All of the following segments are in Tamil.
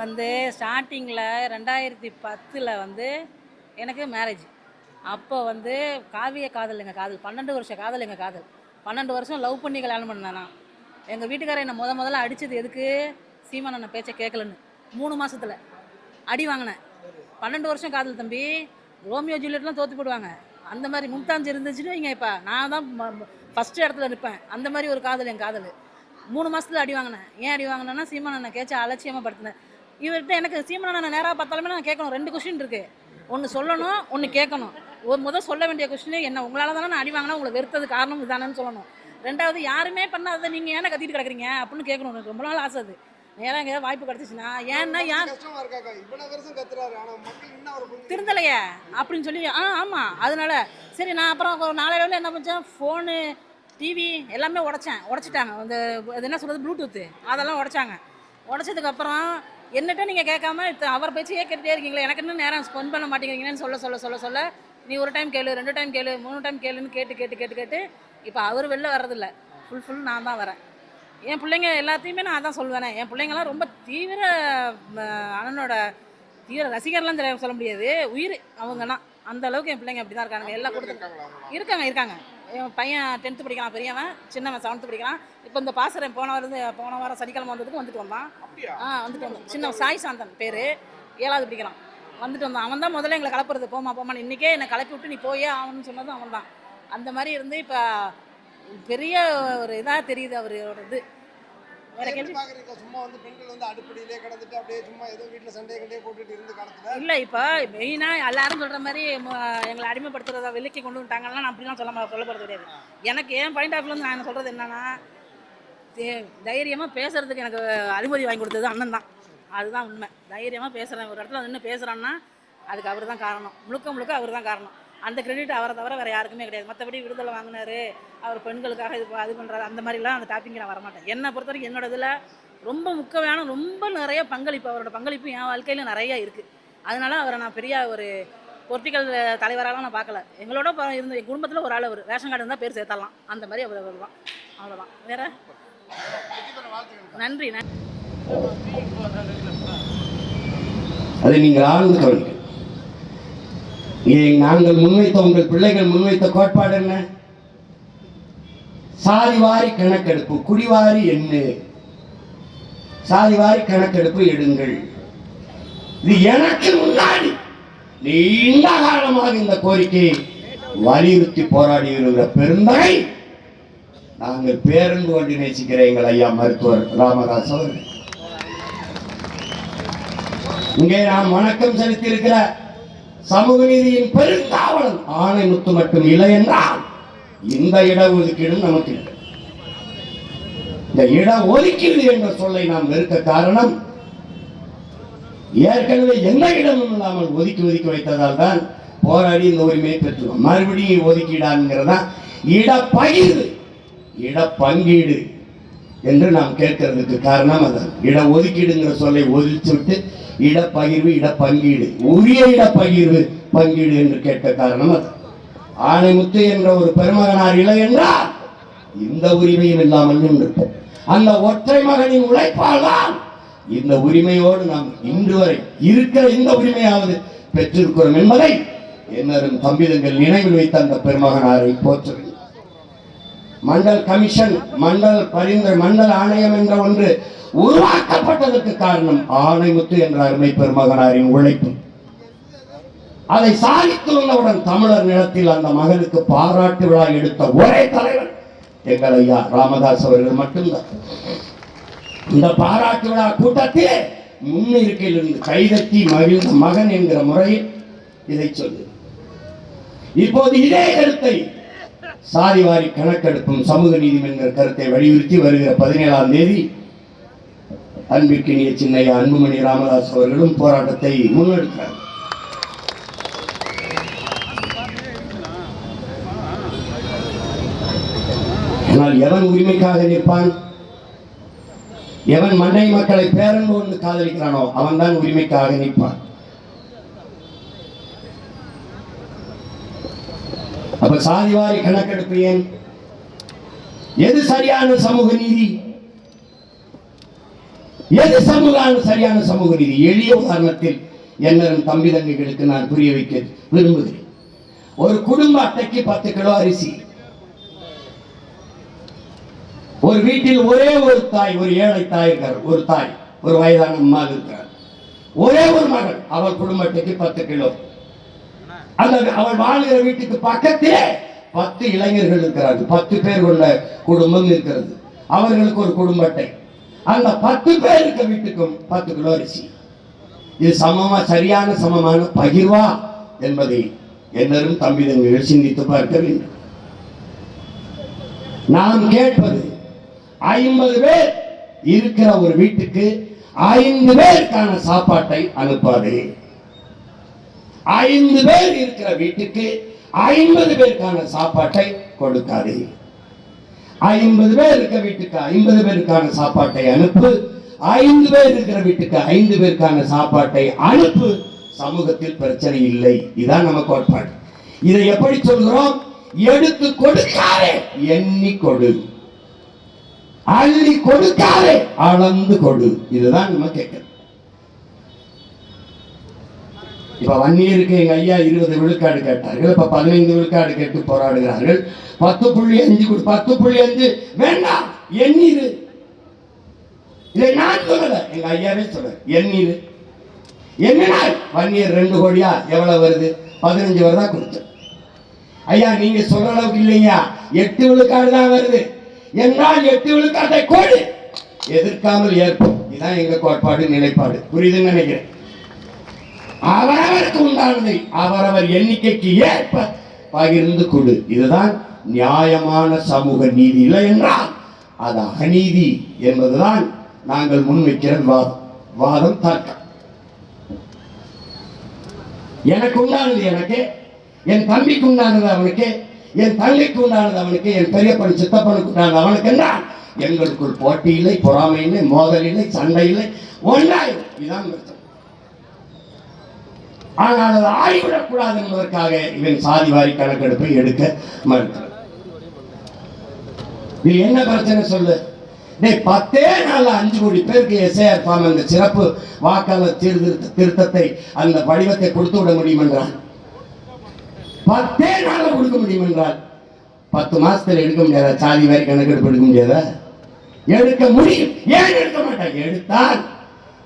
வந்து ஸ்டார்டிங்கில் ரெண்டாயிரத்தி பத்தில் வந்து எனக்கு மேரேஜ் அப்போ வந்து காவிய காதல் எங்கள் காதல் பன்னெண்டு வருஷம் காதல் எங்கள் காதல். பன்னெண்டு வருஷம் லவ் பண்ணி கல்யாணம் பண்ணேன். நான் எங்கள் வீட்டுக்காரர் என்னை முத முதல்ல அடித்தது எதுக்கு? சீமான் அண்ணன் பேச்சை கேட்கலன்னு மூணு மாதத்தில் அடி வாங்கினேன். பன்னெண்டு வருஷம் காதல் தம்பி. ரோமியோ ஜூலியட்லாம் தோற்று போடுவாங்க. அந்த மாதிரி மும்தாஜ் இருந்துச்சுன்னு வைங்க இப்போ நான் தான் ஃபஸ்ட்டு இடத்துல நிற்பேன் அந்த மாதிரி ஒரு காதல் என் காதல். மூணு மாதத்தில் அடி வாங்கினேன். ஏன் அடி வாங்கினேன்னா சீமான் அண்ணன் கேச்ச அலட்சியமாக படுத்தினேன். இவர்கிட்ட எனக்கு சீமான் அண்ணன் நேராக பார்த்தாலுமே நான் கேட்கணும். ரெண்டு கொஷின் இருக்கு. ஒன்று சொல்லணும் ஒன்று கேட்கணும். ஒரு முதல் சொல்ல வேண்டிய கொஷினே என்ன? உங்களால் தானே நான் அடி வாங்கினா உங்களை வெறுத்தது காரணம் இதானேன்னு சொல்லணும். ரெண்டாவது யாருமே பண்ணாத நீங்கள் ஏன்னா கத்திட்டு கிடக்குறீங்க? அப்படின்னு கேட்கணும். எனக்கு ரொம்ப நாள் ஆசை அது. நேராக எங்கேயாவது வாய்ப்பு கிடச்சிச்சுன்னா ஏன்னா புரிஞ்சு திருந்தலையே அப்படின்னு சொல்லி ஆ ஆமாம் அதனால சரி நான் அப்புறம் நாளையில என்ன பண்ணேன் ஃபோனு டிவி எல்லாமே உடைச்சேன். உடைச்சிட்டாங்க. அந்த அது என்ன சொல்கிறது ப்ளூடூத்து அதெல்லாம் உடைச்சாங்க. உடைச்சதுக்கப்புறம் என்னட்ட நீங்கள் கேட்காம அவர் பேச்சையே கேட்டுட்டே இருக்கீங்களே எனக்கு இன்னும் நேரம் ஸ்பெண்ட் பண்ண மாட்டேங்கிறீங்கன்னு சொல்ல சொல்ல சொல்ல சொல்ல நீ ஒரு டைம் கேளு ரெண்டு டைம் கேளு மூணு டைம் கேளுன்னு கேட்டு கேட்டு கேட்டு கேட்டு இப்போ அவர் வெளில வர்றதில்ல. ஃபுல் ஃபுல் நான் தான் வரேன். என் பிள்ளைங்க எல்லாத்தையுமே நான் அதான் சொல்லுவேனே என் பிள்ளைங்கலாம் ரொம்ப தீவிர அண்ணனோட தீவிர ரசிகர்லாம் சொல்ல முடியாது. உயிர் அவங்கன்னா அந்த அளவுக்கு என் பிள்ளைங்க அப்படி தான் இருக்காங்க எல்லா கொடுத்து இருக்காங்களா அவங்க? இருக்காங்க இருக்காங்க. என் பையன் டென்த்து படிக்கிறான் பெரியவன் சின்னவன் செவன்த்து படிக்கிறான். இப்போ இந்த பாசறை போன வாரம் போன வாரம் சனிக்கிழமை வந்ததுக்கு வந்துட்டு வந்தான். ஆ வந்துட்டு வந்தான். சின்னவன் சாய் சாந்தன் பேர். ஏழாவது படிக்கிறான். வந்துட்டு வந்தான். அவன் தான் முதல்ல எங்களை கலப்புறது. போமா போமான்னு இன்றைக்கே என்னை கலப்பி விட்டு நீ போயே ஆகணும்னு சொன்னதும் அவன் தான் அந்த மாதிரி இருந்து இப்போ பெரிய ஒரு இதாக தெரியுது அவரோட இது வேற எப்படி கேள்வி பாக்குறீங்க சும்மா வந்து பெண்கள் வந்து அடுப்படியிலே கிடந்துட்டு அப்படியே சும்மா ஏதோ வீட்டுல சண்டை கண்டே போட்டுட்டு இருந்த இல்லை இப்போ மெயினாக எல்லாரும் சொல்கிற மாதிரி எங்களை அடிமைப்படுத்துறதா விலைக்கு கொண்டு வந்துட்டாங்கன்னா நான் அப்படிலாம் சொல்ல சொல்ல போகிறது கிடையாது எனக்கு என் பாயிண்ட் ஆஃப் நான் என்ன சொல்கிறது என்னன்னா தைரியமாக பேசுறதுக்கு எனக்கு அனுமதி வாங்கி கொடுத்தது அண்ணன் தான். அதுதான் உண்மை. தைரியமாக பேசுகிறேன் ஒரு இடத்துல நின்று பேசுகிறேன்னா அதுக்கு அவர் தான் காரணம். முழுக்க முழுக்க அவர் தான் காரணம். அந்த கிரெடிட் அவரை தவிர வேறு யாருக்குமே கிடையாது. மற்றபடி விடுதலை வாங்கினாரு அவர் பெண்களுக்காக இது அது பண்ணுறாரு அந்த மாதிரிலாம் அந்த டாப்பிங் நான் வரமாட்டேன். என்னை பொறுத்த வரைக்கும் என்னோட இதில் ரொம்ப முக்கியமான ரொம்ப நிறைய பங்களிப்பு அவரோட பங்களிப்பு என் வாழ்க்கையில் நிறைய இருக்குது அதனால அவரை நான் பெரிய ஒரு பொலிட்டிக்கல் தலைவராலாம் நான் பார்க்கல. எங்களோட இருந்த என் குடும்பத்தில் ஒரு ஆள் அவர். ரேஷன் கார்டு இருந்தால் பேர் சேர்த்தரலாம். அந்த மாதிரி அவர் அவர் தான் அவ்வளோதான் வேற? நன்றி நன்றி. அதை நீங்கள் ஆழ்ந்து கவனிக்க நாங்கள் முன்வைத்த உங்கள் பிள்ளைகள் முன்வைத்த கோட்பாடு என்ன? சாதி வாரி கணக்கெடுப்பு குடிவாரி என்ன சாதி வாரி கணக்கெடுப்பு எடுங்கள். இது எனக்கு முன்னாடி நீண்ட காலமாக இந்த கோரிக்கையை வலியுறுத்தி போராடி வருகிற பெருந்தகை. நாங்கள் பேருந்து கொண்டு நேசிக்கிற எங்கள் ஐயா மருத்துவர் ராமதாஸ் அவர்கள். இங்கே நாம் வணக்கம் செலுத்தி இருக்கிற சமூக நீதியின் பெருங்காவலன் ஆணை முத்து மட்டும் இல்லை என்றால் இந்த இடஒதுக்கீடும் நமக்கு இல்லை. இந்த இட ஒதுக்கீடு என்ற சொல்லை நாம் வெறுக்க காரணம் ஏற்கனவே எந்த இடமும் இல்லாமல் ஒதுக்கி ஒதுக்கி வைத்ததால் தான் போராடி இந்த உரிமையை பெற்றோம் மறுபடியும் ஒதுக்கீடாங்கிறதா? இடப்பகிர்வு இடப்பங்கீடு என்று நாம் கேட்கறதுக்கு காரணம் அதான் இட ஒதுக்கீடுங்கிற சொல்லை ஒதுக்கி விட்டு இடப்பகிர்வு இடப்பங்கீடு. உரிய இடப்பகிர்வு பங்கீடு என்று கேட்க காரணம் அது. ஆணைமுத்து என்ற ஒரு பெருமகனார் இல்லை என்றால் இந்த உரிமையும் இல்லாமல் நின்றிருப்போம் அந்த ஒற்றை மகனின் உழைப்பால் தான் இந்த உரிமையோடு நாம் இன்று வரை இருக்கிற இந்த உரிமையாவது பெற்றிருக்கிறோம் என்பதை என்னரும் தம்பிதங்கள் நினைவில் வைத்த அந்த பெருமகனாரை போற்றுகிறேன். மண்டல் கமிஷன் மண்டல் பரிந்துரை மண்டல் ஆணையம் என்ற ஒன்று உருவாக்கப்பட்டதற்கு காரணம் ஆணைமுத்து என்ற அருமை பெருமகனாரின் உழைப்பு. அதை சாதித்து வந்தவுடன் தமிழர் நிலத்தில் அந்த மகனுக்கு பாராட்டு விழா எடுத்த ஒரே தலைவர் எங்கள் ஐயா ராமதாஸ் அவர்கள் மட்டும்தான். இந்த பாராட்டு விழா கூட்டத்தில் முன்னிருக்கையில் இருந்து கைதட்டி மகிழ்ந்த மகன் என்கிற முறையில் இதை சொல்லு. இப்போது இதே சாதி சாதிவாரி கணக்கெடுப்பும் சமூக நீதி என்கிற கருத்தை வலியுறுத்தி வருகிற பதினேழாம் தேதி அன்பிற்கினிய சின்னையா அன்புமணி ராமதாஸ் அவர்களும் போராட்டத்தை முன்னெடுக்கிறார் ஆனால் எவன் உரிமைக்காக நிற்பான்? எவன் மண்டை மக்களை பேரன்பு ஒன்று காதலிக்கிறானோ அவன்தான் உரிமைக்காக நிற்பான். அப்ப சாதிவாரி கணக்கெடுப்பு ஏன்? எது சரியான சமூக நீதி? எது சமூக சரியான சமூக நீதி? எளிய உதாரணத்தில் என்னரும் தம்பி தங்கைகளுக்கு நான் புரிய வைக்க விரும்புகிறேன். ஒரு குடும்ப அட்டைக்கு பத்து கிலோ அரிசி. ஒரு வீட்டில் ஒரே ஒரு தாய் ஒரு ஏழை தாய் இருக்கார் ஒரு தாய் ஒரு வயதான அம்மா இருக்கிறார். ஒரே ஒரு மகள் அவள் குடும்பத்துக்கு பத்து கிலோ. அல்லது அவர் வாழ்கிற வீட்டுக்கு பக்கத்திலே பத்து இளைஞர்கள் இருக்கிறார்கள். பத்து பேர் கொண்ட குடும்பம் இருக்கிறது. அவர்களுக்கு ஒரு குடும்ப அட்டை. அந்த பத்து பேர் இருக்க வீட்டுக்கும் பத்து கிலோ அரிசி. இது சமமா சரியான சமமான பகிர்வா என்பதை எல்லாரும் தம்பி தங்கள் சிந்தித்து பார்க்க வேண்டும். நாம் கேட்பது ஐம்பது பேர் இருக்கிற ஒரு வீட்டுக்கு ஐந்து பேருக்கான சாப்பாட்டை அனுப்பாதே. ஐந்து பேர் இருக்கிற வீட்டுக்கு ஐம்பது பேருக்கான சாப்பாட்டை கொடுக்காது. ஐம்பது பேர் இருக்க வீட்டுக்கு ஐம்பது பேருக்கான சாப்பாட்டை அனுப்பு. ஐந்து பேர் இருக்கிற வீட்டுக்கு ஐந்து பேருக்கான சாப்பாட்டை அனுப்பு. சமூகத்தில் பிரச்சனை இல்லை. இதான் நம்ம கோட்பாடு. இதை எப்படி சொல்கிறோம்? எடுத்து கொடுக்காதே. எண்ணி கொடு. அள்ளி கொடுக்காதே. அளந்து கொடு. இதுதான் நம்ம கேட்கிறோம் இப்ப வன்னியருக்கு எங்க ஐயா இருபது விழுக்காடு கேட்டார்கள். இப்ப பதினைந்து விழுக்காடு கேட்டு போராடுகிறார்கள். பத்து புள்ளி அஞ்சு பத்து புள்ளி அஞ்சு வேண்டாம் எண்ணீர். இதை நான் சொல்லல எங்க ஐயாவே சொல்ல எண்ணீர். என்னன்னா வன்னியர் ரெண்டு கோடியா எவ்வளவு வருது? பதினஞ்சு வருதா கொடுத்தேன் ஐயா நீங்க சொல்ற அளவுக்கு இல்லையா? எட்டு விழுக்காடு தான் வருது. என்றால் எட்டு விழுக்காட்டை கோடு. எதிர்க்காமல் ஏற்போம். இதுதான் எங்க கோட்பாடு நிலைப்பாடு. புரியுதுன்னு நினைக்கிறேன். அவரவருக்கு உண்டானதை அவரவர் எண்ணிக்கைக்கு ஏற்ப பகிர்ந்து கொடு. இதுதான் நியாயமான சமூக நீதி இல்லை என்றால் அது அநீதி என்பதுதான் நாங்கள் முன்வைக்கிற வாதம் வாதம் தர்க்கம். எனக்கு உண்டானது எனக்கு என் தம்பிக்கு உண்டானது அவனுக்கு என் தங்கைக்கு உண்டானது அவனுக்கு என் பெரியப்பன் சித்தப்பனுக்கு உண்டானது அவனுக்கு என்றால் எங்களுக்குள் போட்டி இல்லை பொறாமை இல்லை மோதல் இல்லை சண்டை இல்லை ஒன்றாயிரம். இதுதான் பிரச்சனை ஆனால் அது ஆகிவிடக்கூடாது என்பதற்காக இவன் சாதி வாரி கணக்கெடுப்பை எடுக்க மறுத்தான் இது என்ன பிரச்சனை சொல்லு டேய் பத்தே நாள் அஞ்சு கோடி பேருக்கு எஸ்ஏஆர் ஃபார்ம் அந்த சிறப்பு வாக்காளர் சீர்திருத்த திருத்தத்தை அந்த வடிவத்தை கொடுத்து விட முடியும் என்றால்? பத்தே நாளில் கொடுக்க முடியும் என்றால்? பத்து மாசத்துல எடுக்க முடியாதா? சாதி வாரி கணக்கெடுப்பு எடுக்க முடியாதா? எடுக்க முடியும். ஏன் எடுக்க மாட்டாங்க? எடுத்தால்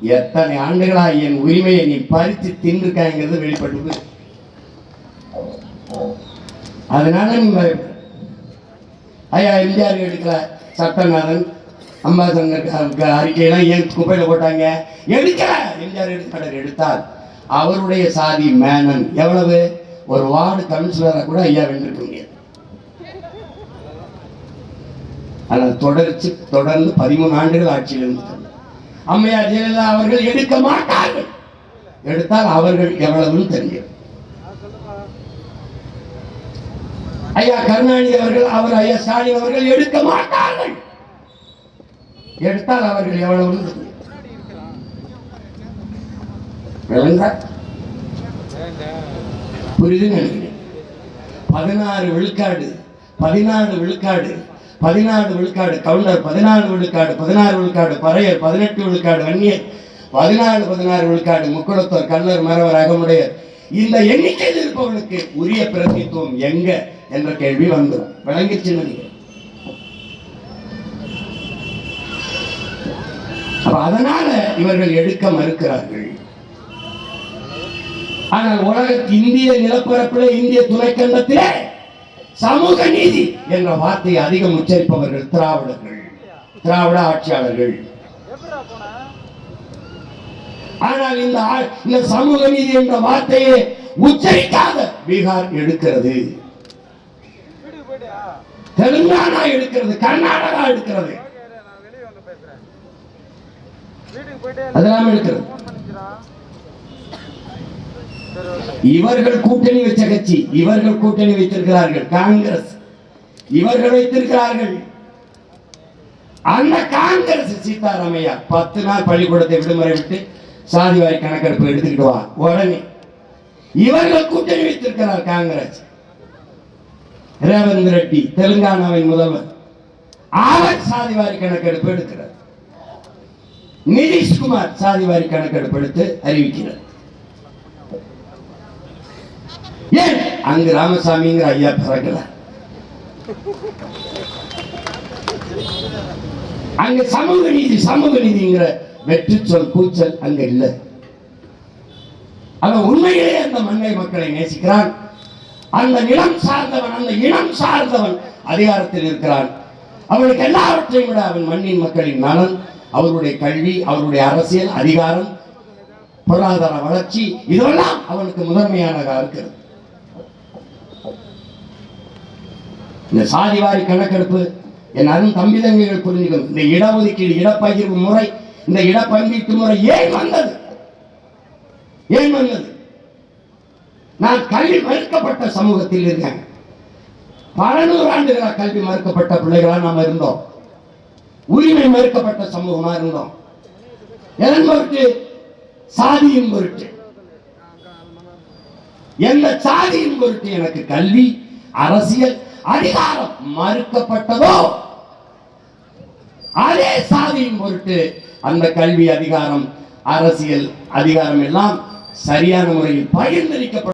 எத்தனை ஆண்டுகளா என் உரிமையை நீ பறித்து தின்றுக்காங்கிறது வெளிப்பட்டது. அதனால நீங்க ஐயா எம்ஜிஆர் எடுக்கல சட்டநாதன் அம்பாசங்கர் அறிக்கையெல்லாம் ஏன் குப்பையில் போட்டாங்க? எடுக்கல! எம்ஜிஆர் எடுத்தார். அவருடைய சாதி மேனன் எவ்வளவு? ஒரு வார்டு கவுன்சிலரை கூட ஐயா வென்றிருக்க முடியாது. ஆனால் தொடர்ச்சி தொடர்ந்து பதிமூணு ஆண்டுகள் ஆட்சியில் இருந்துட்டாங்க அம்மையார் ஜெயலலிதா அவர்கள் எடுக்க மாட்டார்கள். எடுத்தால் அவர்கள் எவ்வளவுன்னு தெரியும். ஐயா கருணாநிதி அவர்கள் அவர் ஐயா ஸ்டாலின் அவர்கள் எடுக்க மாட்டார்கள். எடுத்தால் அவர்கள் எவ்வளவுன்னு தெரியும். விளங்கா? நினைக்கிறேன். பதினாறு விழுக்காடு பதினாறு விழுக்காடு பதினாறு விழுக்காடு கவுண்டர் பதினாறு விழுக்காடு பதினாறு விழுக்காடு பறையர் பதினெட்டு விழுக்காடு வன்னியர் பதினாறு பதினாறு விழுக்காடு முக்குளத்தோர் கல்லர் மரவர் அகமுடையர். இந்த எண்ணிக்கையில் இருப்பவர்களுக்கு உரிய பிரதித்துவம் எங்க என்ற கேள்வி வந்துடும். விளங்கிச்சு நினைக்கிறேன் அதனால இவர்கள் எடுக்க மறுக்கிறார்கள். ஆனால் உலக இந்திய நிலப்பரப்பில் இந்திய துணைக்கண்டத்திலே சமூக நீதி என்ற வார்த்தையை அதிகம் உச்சரிப்பவர்கள் திராவிடர்கள் திராவிட ஆட்சியாளர்கள். ஆனால் இந்த இந்த சமூக நீதி என்ற வார்த்தையை உச்சரிக்காத பீகார் எடுக்கிறது. தெலுங்கானா எடுக்கிறது கர்நாடகா எடுக்கிறது. அதெல்லாம் எடுக்கிறது. இவர்கள் கூட்டணி வச்ச கட்சி இவர்கள் கூட்டணி வைத்திருக்கிறார்கள் காங்கிரஸ். இவர்கள் வைத்திருக்கிறார்கள். அந்த காங்கிரஸ் சீதாராமையா பத்து நாள் பள்ளிக்கூடத்தை விடுமுறை விட்டு சாதி வாரி கணக்கெடுப்பு எடுத்துக்கிட்டு வா உடனே. இவர்கள் கூட்டணி வைத்திருக்கிறார் காங்கிரஸ். ரேவந்த் ரெட்டி தெலுங்கானாவின் முதல்வர். அவர் சாதி வாரி கணக்கெடுப்பு எடுக்கிறார். நிதிஷ்குமார் சாதிவாரி கணக்கெடுப்பு எடுத்து அறிவிக்கிறார். ஏன் அங்கு ராமசாமிங்கிற ஐயா பிறக்கல. அங்க சமூக நீதி சமூக நீதிங்கிற வெற்றி சொல் கூச்சல் அங்க இல்லை. அவன் உண்மையிலே அந்த மண்ணை மக்களை நேசிக்கிறான். அந்த நிலம் சார்ந்தவன் அந்த இனம் சார்ந்தவன் அதிகாரத்தில் இருக்கிறான். அவனுக்கு எல்லாவற்றையும் விட அவன் மண்ணின் மக்களின் நலன் அவருடைய கல்வி அவருடைய அரசியல் அதிகாரம் பொருளாதார வளர்ச்சி இதெல்லாம் அவனுக்கு முதன்மையானதாக இருக்கிறது. இந்த சாதிவாரி கணக்கெடுப்பு என் அருண் தம்பி தங்கைகள் புரிஞ்சுக்கணும். இந்த இடஒதுக்கீடு இடப்பகிர்வு முறை இந்த இடப்பங்கீட்டு முறை ஏன் வந்தது? ஏன் வந்தது? நான் கல்வி மறுக்கப்பட்ட சமூகத்தில் இருக்கேன். பல நூறாண்டுகளாக கல்வி மறுக்கப்பட்ட பிள்ளைகளா நாம் இருந்தோம். உரிமை மறுக்கப்பட்ட சமூகமா இருந்தோம். எதன் பொருட்டு? சாதியின் பொருட்டு. எந்த சாதியின் பொருட்டு? எனக்கு கல்வி அரசியல் அதிகாரம் மறுக்கப்பட்டதோ? அதே சாதியின் பொருட்டு அந்த கல்வி அதிகாரம் அரசியல் அதிகாரம் எல்லாம் சரியான முறையில் பகிர்ந்தளிக்கப்படும்.